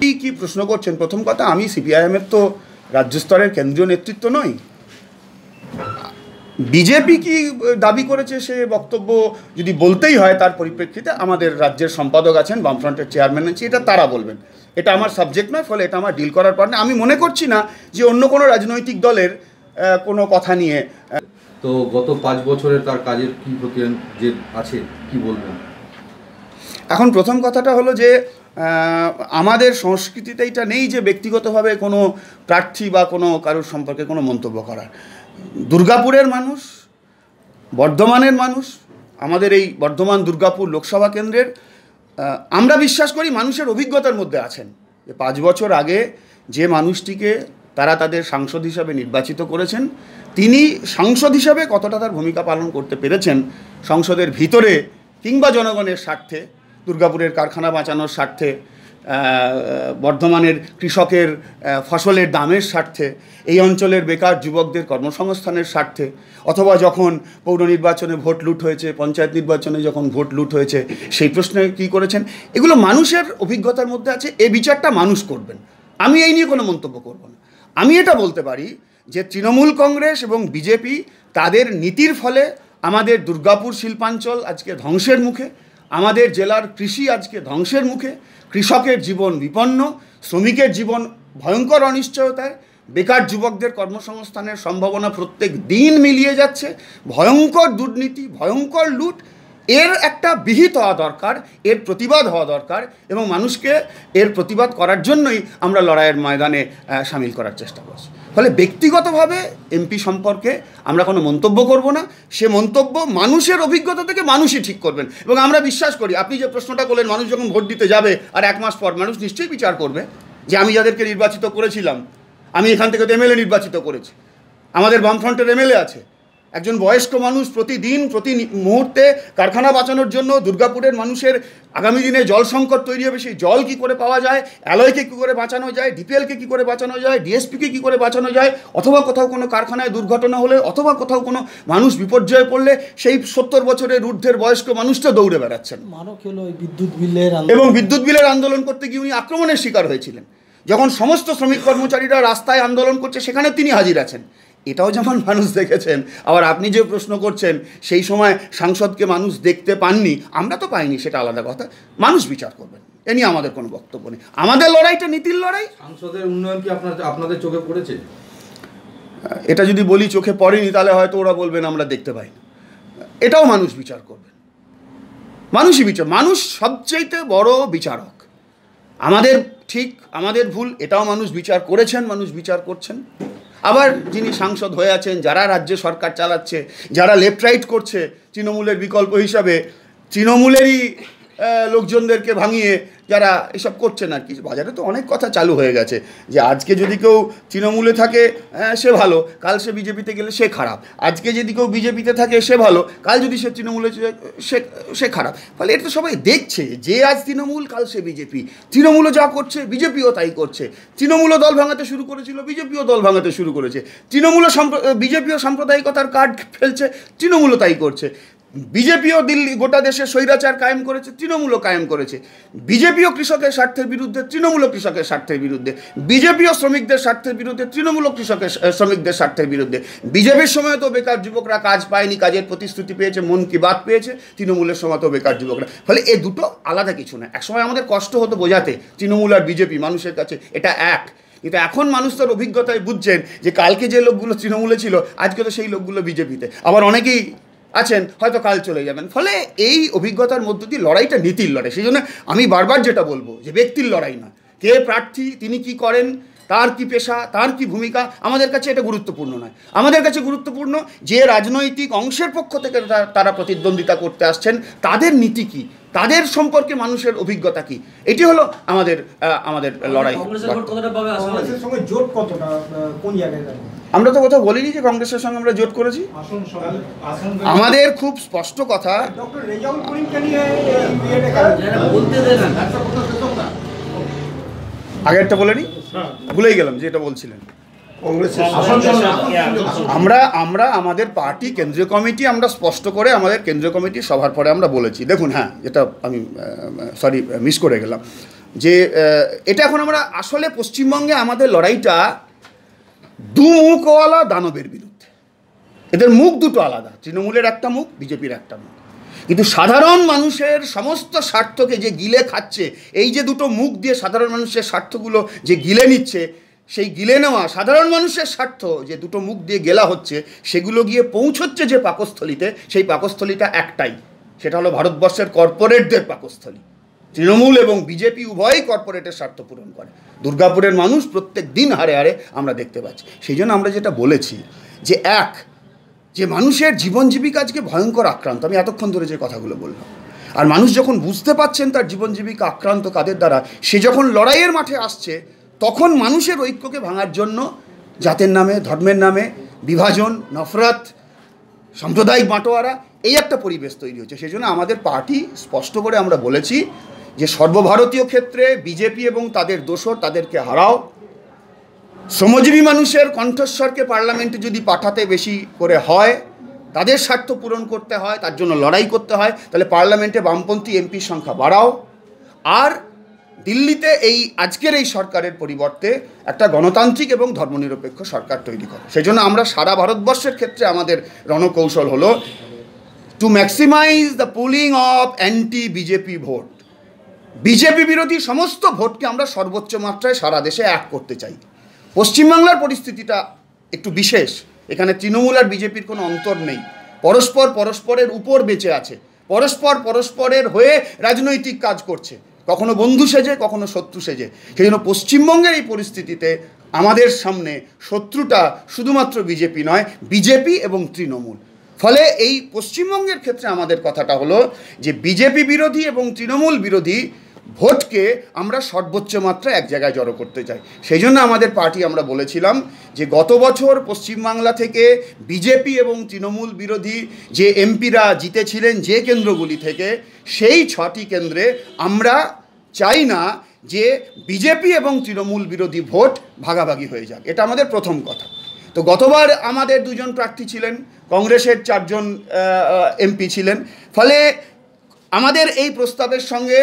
কি? কি প্রশ্ন করছেন? প্রথম কথা আমি সিপিআইএমের তো রাজ্য স্তরের কেন্দ্রীয় নেতৃত্ব নই। বিজেপি কি দাবি করেছে সে বক্তব্য যদি বলতেই হয় তার পরিপ্রেক্ষিতে আমাদের রাজ্যের সম্পাদক আছেন বামফ্রন্টের চেয়ারম্যান আছে এটা তারা বলবেন। এটা আমার সাবজেক্ট নয় ফলে এটা আমার ডিল করার পর না। আমি মনে করছি না যে অন্য কোনো রাজনৈতিক দলের কোনো কথা নিয়ে তো গত পাঁচ বছরের তার কাজের কি যে আছে কি বলবেন? এখন প্রথম কথাটা হলো যে আমাদের সংস্কৃতিতে এটা নেই যে ব্যক্তিগতভাবে কোনো প্রার্থী বা কোনো কারোর সম্পর্কে কোনো মন্তব্য করার। দুর্গাপুরের মানুষ, বর্ধমানের মানুষ, আমাদের এই বর্ধমান দুর্গাপুর লোকসভা কেন্দ্রের আমরা বিশ্বাস করি মানুষের অভিজ্ঞতার মধ্যে আছেন। যে পাঁচ বছর আগে যে মানুষটিকে তারা তাদের সাংসদ হিসাবে নির্বাচিত করেছেন, তিনি সাংসদ হিসাবে কতটা তার ভূমিকা পালন করতে পেরেছেন সংসদের ভিতরে কিংবা জনগণের স্বার্থে দুর্গাপুরের কারখানা বাঁচানোর স্বার্থে বর্ধমানের কৃষকের ফসলের দামের স্বার্থে, এই অঞ্চলের বেকার যুবকদের কর্মসংস্থানের স্বার্থে, অথবা যখন পৌর নির্বাচনে ভোট লুট হয়েছে, পঞ্চায়েত নির্বাচনে যখন ভোট লুট হয়েছে, সেই প্রশ্নে কী করেছেন? এগুলো মানুষের অভিজ্ঞতার মধ্যে আছে, এ বিচারটা মানুষ করবেন। আমি এই নিয়ে কোনো মন্তব্য করব না। আমি এটা বলতে পারি যে তৃণমূল কংগ্রেস এবং বিজেপি তাদের নীতির ফলে আমাদের দুর্গাপুর শিল্পাঞ্চল আজকে ধ্বংসের মুখে আমাদের জেলার কৃষি আজকে ধ্বংসের মুখে। কৃষকের জীবন বিপন্ন, শ্রমিকের জীবন ভয়ঙ্কর অনিশ্চয়তায়, বেকার যুবকদের কর্মসংস্থানের সম্ভাবনা প্রত্যেক দিন মিলিয়ে যাচ্ছে। ভয়ঙ্কর দুর্নীতি, ভয়ঙ্কর লুট এর একটা বিহিত হওয়া দরকার, এর প্রতিবাদ হওয়া দরকার এবং মানুষকে এর প্রতিবাদ করার জন্যই আমরা লড়াইয়ের ময়দানে সামিল করার চেষ্টা করছি। ফলে ব্যক্তিগতভাবে এমপি সম্পর্কে আমরা কোনো মন্তব্য করব না। সে মন্তব্য মানুষের অভিজ্ঞতা থেকে মানুষই ঠিক করবেন। এবং আমরা বিশ্বাস করি, আপনি যে প্রশ্নটা করলেন, মানুষ যখন ভোট দিতে যাবে আর এক মাস পর, মানুষ নিশ্চয়ই বিচার করবে যে আমি যাদেরকে নির্বাচিত করেছিলাম, আমি এখান থেকে তো এমএলএ নির্বাচিত করেছি। আমাদের বামফ্রন্টের এমএলএ আছে। একজন বয়স্ক মানুষ প্রতিদিন প্রতি মুহূর্তে কারখানা বাঁচানোর জন্য দুর্গাপুরের মানুষের আগামী দিনে জল সংকট তৈরি হবে সেই জল কী করে পাওয়া যায় অ্যালয়কে কী করে বাঁচানো যায় ডিপিএলকে কী করে বাঁচানো যায় ডিএসপিকে কী করে বাঁচানো যায় অথবা কোথাও কোনো কারখানায় দুর্ঘটনা হলে অথবা কোথাও কোনো মানুষ বিপর্যয়ে পড়লে সেই সত্তর বছরের ঊর্ধ্বের বয়স্ক মানুষটা দৌড়ে বেড়াচ্ছেন। বিদ্যুৎ বিলের এবং বিদ্যুৎ বিলের আন্দোলন করতে গিয়ে উনি আক্রমণের শিকার হয়েছিলেন। যখন সমস্ত শ্রমিক কর্মচারীরা রাস্তায় আন্দোলন করছে সেখানে তিনি হাজির আছেন। এটাও যেমন মানুষ দেখেছেন আবার আপনি যে প্রশ্ন করছেন সেই সময় সাংসদকে মানুষ দেখতে পাননি আমরা তো পাইনি সেটা আলাদা কথা। মানুষ বিচার করবেন এ নিয়ে আমাদের কোনো বক্তব্য নেই। আমাদের লড়াইটা নীতির লড়াই। সাংসদের উন্নয়ন কি আপনার আপনাদের চোখে পড়েছে? এটা যদি বলি চোখে পড়েনি তাহলে হয়তো ওরা বলবেন আমরা দেখতে পাই না। এটাও মানুষ বিচার করবেন। মানুষই বিচার মানুষ সবচাইতে বড় বিচারক। আমাদের ঠিক আমাদের ভুল এটাও মানুষ বিচার করেছেন মানুষ বিচার করছেন। আবার যিনি সাংসদ হয়ে আছেন, যারা রাজ্য সরকার চালাচ্ছে, যারা লেফট রাইট করছে, তৃণমূলের বিকল্প হিসাবে, তৃণমূলেরই লোকজনদেরকে ভাঙিয়ে যারা এসব করছেন আর কি বাজারে তো অনেক কথা চালু হয়ে গেছে যে আজকে যদি কেউ তৃণমূলে থাকে সে ভালো, কাল সে বিজেপিতে গেলে সে খারাপ। আজকে যদি কেউ বিজেপিতে থাকে, সে ভালো, কাল যদি সে তৃণমূলে সে সে খারাপ। ফলে এটা তো সবাই দেখছে যে আজ তৃণমূল, কাল সে বিজেপি। তৃণমূলও যা করছে, বিজেপিও তাই করছে। তৃণমূলও দল ভাঙাতে শুরু করেছিল, বিজেপিও দল ভাঙাতে শুরু করেছে। তৃণমূলও বিজেপিও সাম্প্রদায়িকতার কার্ড ফেলছে, তৃণমূলও তাই করছে। বিজেপিও দিল্লি, গোটা দেশে স্বৈরাচার কায়েম করেছে, তৃণমূলও কায়েম করেছে। বিজেপিও কৃষকের স্বার্থের বিরুদ্ধে, তৃণমূলও কৃষকের স্বার্থের বিরুদ্ধে। বিজেপিও শ্রমিকদের স্বার্থের বিরুদ্ধে, তৃণমূলও কৃষকের শ্রমিকদের স্বার্থের বিরুদ্ধে। বিজেপির সময় তো বেকার যুবকরা কাজ পায়নি, কাজের প্রতিশ্রুতি পেয়েছে, মন কি বাদ পেয়েছে, তৃণমূলের সময় তো বেকার যুবকরা। ফলে এই দুটো আলাদা কিছু না একসময় আমাদের কষ্ট হতো বোঝাতে, তৃণমূল আর বিজেপি মানুষের কাছে এটা এক। কিন্তু এখন মানুষ তার অভিজ্ঞতায় বুঝছেন যে কালকে যে লোকগুলো তৃণমূলে ছিল, আজকে তো সেই লোকগুলো বিজেপিতে। আবার অনেকেই আছেন, হয়তো কাল চলে যাবেন। ফলে এই অভিজ্ঞতার মধ্য দিয়ে লড়াইটা নীতির লড়াই। সেই জন্য আমি বারবার যেটা বলব, যে ব্যক্তির লড়াই না কে প্রার্থী, তিনি কি করেন তার কি পেশা তার কি ভূমিকা আমাদের কাছে এটা গুরুত্বপূর্ণ নয়। আমাদের কাছে গুরুত্বপূর্ণ যে রাজনৈতিক অংশের পক্ষ থেকে তারা প্রতিদ্বন্দ্বিতা করতে আসছেন তাদের নীতি কি? তাদের সম্পর্কে মানুষের অভিজ্ঞতা কি? এটি হলো আমাদের আমাদের লড়াই। আমরা তো কোথাও বলিনি যে কংগ্রেসের সঙ্গে আমরা জোট করেছি। আমাদের খুব স্পষ্ট কথা আগেরটা বলেনি ভুলেই গেলাম যে এটা বলছিলেন আমরা আমরা আমাদের পার্টি কেন্দ্রীয় কমিটি আমরা স্পষ্ট করে আমাদের কেন্দ্রীয় কমিটি সভার পরে আমরা বলেছি। দেখুন হ্যাঁ এটা আমি সরি মিস করে গেলাম। যে এটা এখন আমরা আসলে পশ্চিমবঙ্গে আমাদের লড়াইটা দু মুখওয়ালা দানবের বিরুদ্ধে। এদের মুখ দুটো আলাদা তৃণমূলের একটা মুখ বিজেপির একটা মুখ। কিন্তু সাধারণ মানুষের সমস্ত স্বার্থকে যে গিলে খাচ্ছে, এই যে দুটো মুখ দিয়ে সাধারণ মানুষের স্বার্থগুলো যে গিলে নিচ্ছে, সেই গিলে নেওয়া সাধারণ মানুষের স্বার্থ যে দুটো মুখ দিয়ে গেলা হচ্ছে, সেগুলো গিয়ে পৌঁছচ্ছে যে পাকস্থলিতে, সেই পাকস্থলিটা একটাই। সেটা হলো ভারতবর্ষের কর্পোরেটদের পাকস্থলী। তৃণমূল এবং বিজেপি উভয়ই কর্পোরেটের স্বার্থ পূরণ করে। দুর্গাপুরের মানুষ প্রত্যেক দিন হারে হারে আমরা দেখতে পাচ্ছি। সেই জন্য আমরা যেটা বলেছি যে, এক যে মানুষের জীবন জীবিকা আজকে ভয়ঙ্কর আক্রান্ত, আমি এতক্ষণ ধরে যে কথাগুলো বললাম। আর মানুষ যখন বুঝতে পাচ্ছেন তার জীবন জীবিকা আক্রান্ত কাদের দ্বারা, সে যখন লড়াইয়ের মাঠে আসছে, তখন মানুষের ঐক্যকে ভাঙার জন্য জাতের নামে, ধর্মের নামে, বিভাজন, নফরত, সাম্প্রদায়িক বাঁটোয়ারা, এই একটা পরিবেশ তৈরি হচ্ছে। সেই জন্য আমাদের পার্টি স্পষ্ট করে আমরা বলেছি যে সর্বভারতীয় ক্ষেত্রে বিজেপি এবং তাদের দোষর তাদেরকে হারাও। শ্রমজীবী মানুষের কণ্ঠস্বরকে পার্লামেন্টে যদি পাঠাতে বেশি করে হয়, তাদের স্বার্থ পূরণ করতে হয়, তার জন্য লড়াই করতে হয়, তাহলে পার্লামেন্টে বামপন্থী এমপির সংখ্যা বাড়াও। আর দিল্লিতে এই, আজকের এই সরকারের পরিবর্তে একটা গণতান্ত্রিক এবং ধর্মনিরপেক্ষ সরকার তৈরি করো। সেই জন্য আমরা সারা ভারতবর্ষের ক্ষেত্রে আমাদের রণকৌশল হলো to maximise the pooling of anti BJP vote BJP বিরোধী সমস্ত ভোটকে আমরা সর্বোচ্চ মাত্রায় সারা দেশে এক করতে চাই। পশ্চিমবাংলার পরিস্থিতিটা একটু বিশেষ। এখানে তৃণমূল আর বিজেপির কোনো অন্তর নেই। পরস্পর পরস্পরের উপর বেঁচে আছে। পরস্পর পরস্পরের হয়ে রাজনৈতিক কাজ করছে। কখনো বন্ধু সেজে, কখনো শত্রু সেজে। সেই জন্য পশ্চিমবঙ্গের এই পরিস্থিতিতে আমাদের সামনে শত্রুটা শুধুমাত্র বিজেপি নয়, বিজেপি এবং তৃণমূল। ফলে এই পশ্চিমবঙ্গের ক্ষেত্রে আমাদের কথাটা হলো যে, বিজেপি বিরোধী এবং তৃণমূল বিরোধী ভোটকে আমরা সর্বোচ্চ মাত্রায় এক জায়গায় জড়ো করতে চাই। সেই জন্য আমাদের পার্টি আমরা বলেছিলাম যে গত বছর পশ্চিমবাংলা থেকে বিজেপি এবং তৃণমূল বিরোধী যে এমপিরা জিতেছিলেন যে কেন্দ্রগুলি থেকে, সেই ছটি কেন্দ্রে আমরা চাই না যে বিজেপি এবং তৃণমূল বিরোধী ভোট ভাগাভাগি হয়ে যাক। এটা আমাদের প্রথম কথা। তো গতবার আমাদের দুজন প্রার্থী ছিলেন, কংগ্রেসের চারজন এমপি ছিলেন। ফলে আমাদের এই প্রস্তাবের সঙ্গে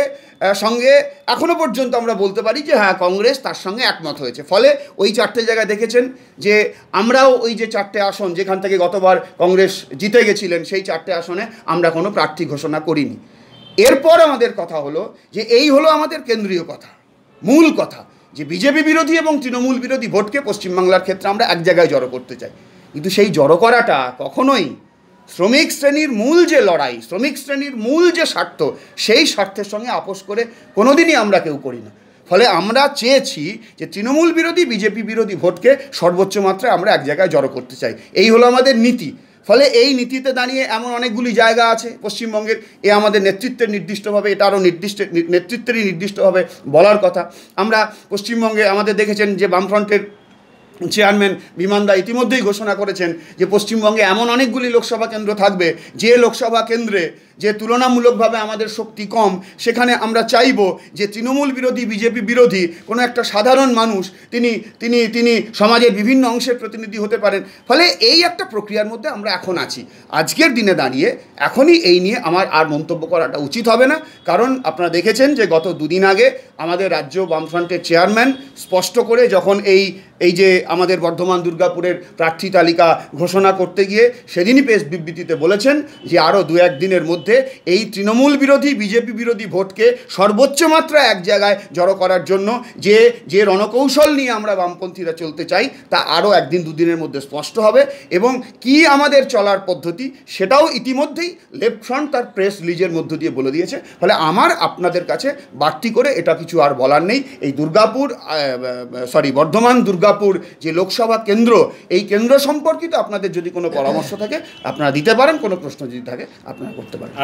সঙ্গে এখনও পর্যন্ত আমরা বলতে পারি যে হ্যাঁ কংগ্রেস তার সঙ্গে একমত হয়েছে। ফলে ওই চারটে জায়গায় দেখেছেন যে, আমরাও ওই যে চারটে আসন, যেখান থেকে গতবার কংগ্রেস জিতে গেছিলেন, সেই চারটে আসনে আমরা কোনো প্রার্থী ঘোষণা করিনি। এরপর আমাদের কথা হলো যে, এই হলো আমাদের কেন্দ্রীয় কথা, মূল কথা, যে বিজেপি বিরোধী এবং তৃণমূল বিরোধী ভোটকে পশ্চিমবাংলার ক্ষেত্রে আমরা এক জায়গায় জড়ো করতে চাই। কিন্তু সেই জড়ো করাটা কখনোই শ্রমিক শ্রেণির মূল যে লড়াই, শ্রমিক শ্রেণির মূল যে স্বার্থ, সেই স্বার্থের সঙ্গে আপোষ করে কোনোদিনই আমরা কেউ করি না। ফলে আমরা চেয়েছি যে তৃণমূল বিরোধী, বিজেপি বিরোধী ভোটকে সর্বোচ্চ মাত্রায় আমরা এক জায়গায় জড়ো করতে চাই। এই হলো আমাদের নীতি। ফলে এই নীতিতে দাঁড়িয়ে এমন অনেকগুলি জায়গা আছে পশ্চিমবঙ্গের। এ আমাদের নেতৃত্বের নির্দিষ্টভাবে, এটা আরও নির্দিষ্ট নেতৃত্বেরই নির্দিষ্টভাবে বলার কথা। আমরা পশ্চিমবঙ্গে আমাদের দেখেছেন যে বামফ্রন্টের চেয়ারম্যান বিমানদা ইতিমধ্যেই ঘোষণা করেছেন যে পশ্চিমবঙ্গে এমন অনেকগুলি লোকসভা কেন্দ্র থাকবে, যে লোকসভা কেন্দ্রে যে তুলনামূলকভাবে আমাদের শক্তি কম, সেখানে আমরা চাইব যে তৃণমূল বিরোধী, বিজেপি বিরোধী কোনো একটা সাধারণ মানুষ, তিনি তিনি তিনি সমাজের বিভিন্ন অংশের প্রতিনিধি হতে পারেন। ফলে এই একটা প্রক্রিয়ার মধ্যে আমরা এখন আছি। আজকের দিনে দাঁড়িয়ে এখনই এই নিয়ে আমার আর মন্তব্য করাটা উচিত হবে না। কারণ আপনারা দেখেছেন যে গত দুদিন আগে আমাদের রাজ্য বামফ্রন্টের চেয়ারম্যান স্পষ্ট করে যখন এই এই যে আমাদের বর্ধমান দুর্গাপুরের প্রার্থী তালিকা ঘোষণা করতে গিয়ে সেদিনই প্রেস বিবৃতিতে বলেছেন যে আরও দু এক দিনের মধ্যে এই তৃণমূল বিরোধী, বিজেপি বিরোধী ভোটকে সর্বোচ্চ মাত্রা এক জায়গায় জড়ো করার জন্য যে যে রণকৌশল নিয়ে আমরা বামপন্থীরা চলতে চাই, তা আরও একদিন, দুদিনের মধ্যে স্পষ্ট হবে এবং কি আমাদের চলার পদ্ধতি সেটাও ইতিমধ্যেই লেফট ফ্রন্ট তার প্রেস রিলিজের মধ্য দিয়ে বলে দিয়েছে। ফলে আমার, আপনাদের কাছে বাড়তি করে এটা কিছু আর বলার নেই। এই দুর্গাপুর সরি বর্ধমান দুর্গাপুর যে লোকসভা কেন্দ্র, এই কেন্দ্র সম্পর্কিত আপনাদের যদি কোনো পরামর্শ থাকে, আপনারা দিতে পারেন, কোনো প্রশ্ন যদি থাকে, আপনারা করতে পারেন।